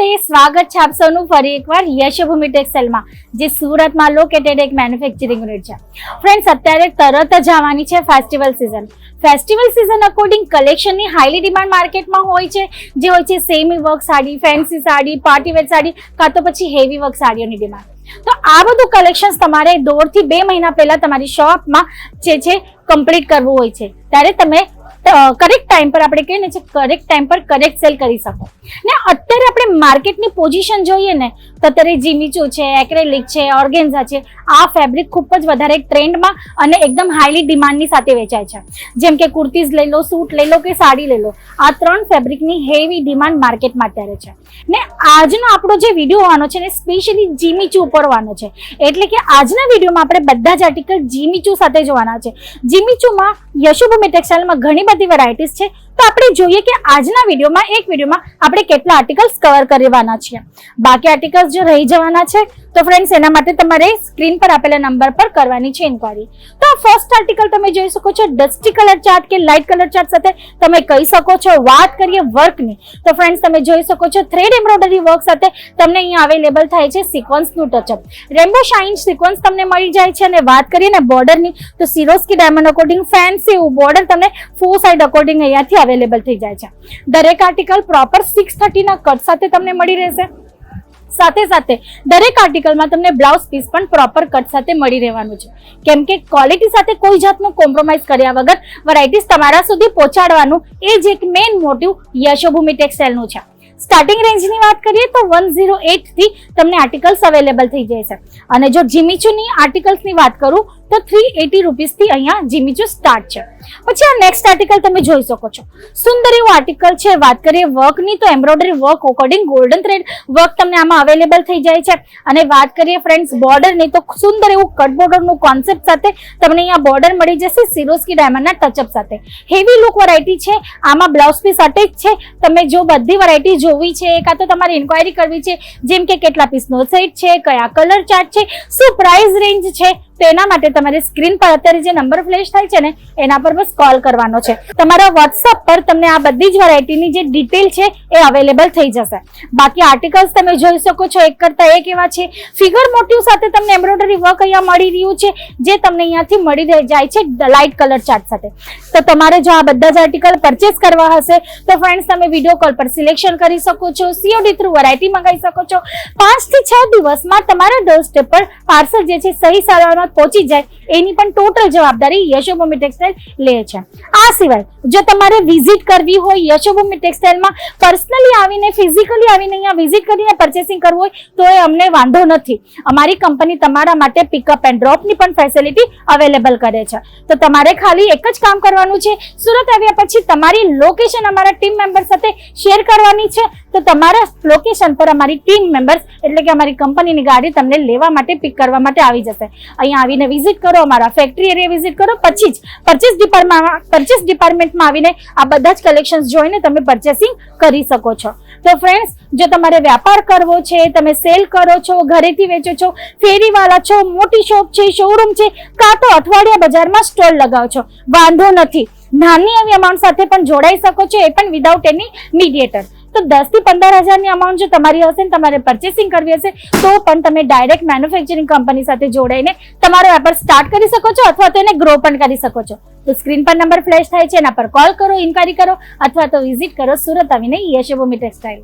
નમસ્તે, સ્વાગત છે આપ સૌનું ફરી એકવાર યશભૂમિ ટેક્સટાઇલમાં, જે સુરતમાં લોકેટેડ એક મેન્યુફેક્ચરિંગ યુનિટ છે. ફ્રેન્ડ્સ અત્યારે તરત જ આવવાની છે festival season festival season according કલેક્શનની highly demand માર્કેટમાં હોય છે, જે હોય છે semi work sari fancy sari party wear sari, કાં તો પછી હેવી વર્ક સાડીઓની ડિમાન્ડ તો આ બધું કલેક્શન્સ તમારે દોઢથી બે મહિના પહેલા તમારી શોપમાં જે છે કમ્પ્લીટ કરવું હોય છે. ત્યારે તમે કરેક્ટ ટાઈમ પર આપણે કહીએ ને છે કરેક્ટ ટાઈમ પર કરેક્ટ સેલ કરી શકો. ને અત્યારે આપણે માર્કેટની પોઝિશન જોઈએ ને, તો અત્યારે જીમીચુ છે એક્રેલિક છે ઓર્ગેન્ઝા છે, આ ફેબ્રિક ખૂબ જ વધારે ટ્રેન્ડમાં અને એકદમ હાઈલી ડિમાન્ડની સાથે વેચાય છે. જેમ કે કુર્તીઝ લઈ લો સૂટ લઈ લો કે સાડી લઈ લો, આ ત્રણ ફેબ્રિકની હેવી ડિમાન્ડ માર્કેટમાં અત્યારે છે. ને આજનો આપણો જે વીડિયો હોવાનો છે ને સ્પેશિયલી જીમીચુ ઉપરવાનો છે. એટલે કે આજના વિડીયોમાં આપણે બધા જ આર્ટિકલ જીમીચુ સાથે જોવાના છે. જીમીચુમાં યશુભૂમિ ટેક્સટાઇલમાં ઘણી બધી વેરાયટીઝ છે. તો આપણે જોઈએ કે આજના વિડીયોમાં, એક વિડીયોમાં આપણે કેટલા આર્ટિકલ્સ કવર કરવાના છે. બાકી આર્ટિકલ્સ જો રહી જવાના છે, તો ફ્રેન્ડ્સ એના માટે તમારે સ્ક્રીન પર આપેલા નંબર પર કરવાની છે ઇન્ક્વાયરી તો આ ફર્સ્ટ આર્ટિકલ તમે જોઈ શકો છો. ડસ્ટી કલર ચાર્ટ કે લાઇટ કલર ચાર્ટ સાથે તમે કહી શકો છો. વાત કરીએ વર્કની તો ફ્રેન્ડ્સ તમે જોઈ શકો છો થ્રેડ એમ્બ્રોઇડરી વર્ક સાથે તમને અહીંયા અવેલેબલ થાય છે સિક્વન્સનું touch up rainbow shine sequins તમને મળી જાય છે. અને વાત કરીએ ને બોર્ડરની તો સિરોસ્કી ડાયમંડ અકોર્ડિંગ ફેન્સી એવું બોર્ડર તમને ફોર સાઇડ અકોર્ડિંગ અહીંયાથી અવેલેબલ થઈ જાય છે. દરેક આર્ટિકલ પ્રોપર સિક્સ થર્ટીના કટ સાથે તમને મળી રહેશે. સાથે સાથે દરેક આર્ટિકલમાં તમને બ્લાઉઝ પીસ પણ પ્રોપર કટ સાથે મળી રહેવાનું છે. કેમ કે ક્વોલિટી સાથે કોઈ જાતનું કોમ્પ્રોમાઇઝ કર્યા વગર વેરાયટીઝ તમારા સુધી પહોંચાડવાનું એ જ એક મેઇન મોટિવ યશોભૂમિ ટેક્સટાઇલનું છે. સ્ટાર્ટિંગ રેન્જની વાત કરીએ તો વન ઝીરો એટથી તમને આર્ટિકલ્સ અવેલેબલ થઈ જશે અને જો જીમીચુની આર્ટિકલ્સની વાત કરું તો થ્રી એટી રૂપીસથી અહીંયા જીમીચુ સ્ટાર્ટ છે. પછી આ નેક્સ્ટ આર્ટિકલ તમે જોઈ શકો છો. સુંદર એવું આર્ટિકલ છે. વાત કરીએ વર્કની તો embroidery work according golden thread work તમને આમાં અવેલેબલ થઈ જાય છે. અને વાત કરીએ ફ્રેન્ડ્સ બોર્ડરની તો સુંદર એવું કટ બોર્ડરનું કોન્સેપ્ટ સાથે તમને અહીંયા બોર્ડર મળી જશે સિરોસ્કી ડાયમંડના ટચઅપ સાથે. હેવી લુક વેરાયટી છે. આમાં બ્લાઉઝ પીસ અટેચ છે. તમે જો બધી વેરાયટી જોવી છે, કાં તો તમારે ઇન્ક્વાયરી કરવી છે, જેમ કે કેટલા પીસનો સેટ છે, કયા કલર ચાર્ટ છે, શું પ્રાઇસ રેન્જ છે તો એના માટે તમારે સ્ક્રીન પર અત્યારે જે નંબર ફ્લેશ થાય છે ને, એના પર બસ કોલ કરવાનો છે. તમારા વોટ્સઅપ પર તમને આ બધી જ વેરાયટીની જે ડિટેલ છે એ અવેલેબલ થઈ જશે. બાકી આર્ટિકલ્સ તમે જોઈ શકો છો, એક કરતા એક એવા છે. ફિગર મોટિવ સાથે તમને એમ્બ્રોઇડરી વર્ક અહીંયા મળી રહ્યું છે, જે તમને અહીંયાથી મળી જાય છે લાઇટ કલર ચાર્ટ સાથે. તો તમારે જો આ બધા જ આર્ટિકલ પરચેસ કરવા હશે, તો ફ્રેન્ડ્સ તમે વીડિયો કોલ પર સિલેક્શન કરી શકો છો સીઓડી થ્રુ વેરાયટી મંગાવી શકો છો. પાંચથી છ દિવસમાં તમારા ડોર સ્ટેપ પર પાર્સલ જે છે, સહી સારવારમાં પહોંચી જાય, એની પણ ટોટલ જવાબદારી યશોભૂમિ ટેક્સટાઇલ લે છે. આ સિવાય, જો તમારે વિઝિટ કરવી હોય યશોભૂમિ ટેક્સટાઇલમાં પર્સનલી આવીને ફિઝિકલી આવીને અહીંયા વિઝિટ કરીને પરચેસિંગ કરવું હોય, તો એ અમને વાંધો નથી. અમારી કંપની તમારા માટે પિકઅપ એન્ડ ડ્રોપની પણ ફેસિલિટી અવેલેબલ કરે છે. તો તમારે ખાલી એક જ કામ કરવાનું છે, સુરત આવ્યા પછી તમારી લોકેશન અમારા ટીમ મેમ્બર સાથે શેર કરવાની છે, તો તમારા લોકેશન પર અમારી ટીમ મેમ્બર્સ એટલે કે અમારી કંપનીની ગાડી તમને લેવા માટે પિક કરવા માટે આવી જશે. અહીંયા આવીને વિઝિટ કરો, અમારા ફેક્ટરી એરિયા વિઝિટ કરો, પછી જ પરચેસ ડિપાર્ટમેન્ટ પરચેસ ડિપાર્ટમેન્ટમાં આવીને આ બધા જ કલેક્શન્સ જોઈને તમે પરચેસિંગ કરી શકો છો. તો ફ્રેન્ડ્સ જો તમારે વ્યાપાર કરવો છે, તમે સેલ કરો છો, ઘરેથી વેચો છો, ફેરીવાળા છો, મોટી શોપ છે શોરૂમ છે, કાં તો અઠવાડિયા બજારમાં સ્ટોલ લગાવો છો, વાંધો નથી. નાની એવી અમાઉન્ટ સાથે પણ જોડાઈ શકો છો, એ પણ વિધાઉટ એની મીડિયેટર તો દસથી પંદર હજારની અમાઉન્ટ જો તમારી હશે ને તમારે પરચેસિંગ કરવી હશે, તો પણ તમે ડાયરેક્ટ મેન્યુફેક્ચરિંગ કંપની સાથે જોડાઈને તમારો વેપાર સ્ટાર્ટ કરી શકો છો અથવા તો એને ગ્રો પણ કરી શકો છો. તો સ્ક્રીન પર નંબર ફ્લેશ થાય છે, એના પર કોલ કરો ઇન્કવાયરી કરો, અથવા તો વિઝિટ કરો સુરત આવીને યશભૂમિ ટેક્સટાઇલ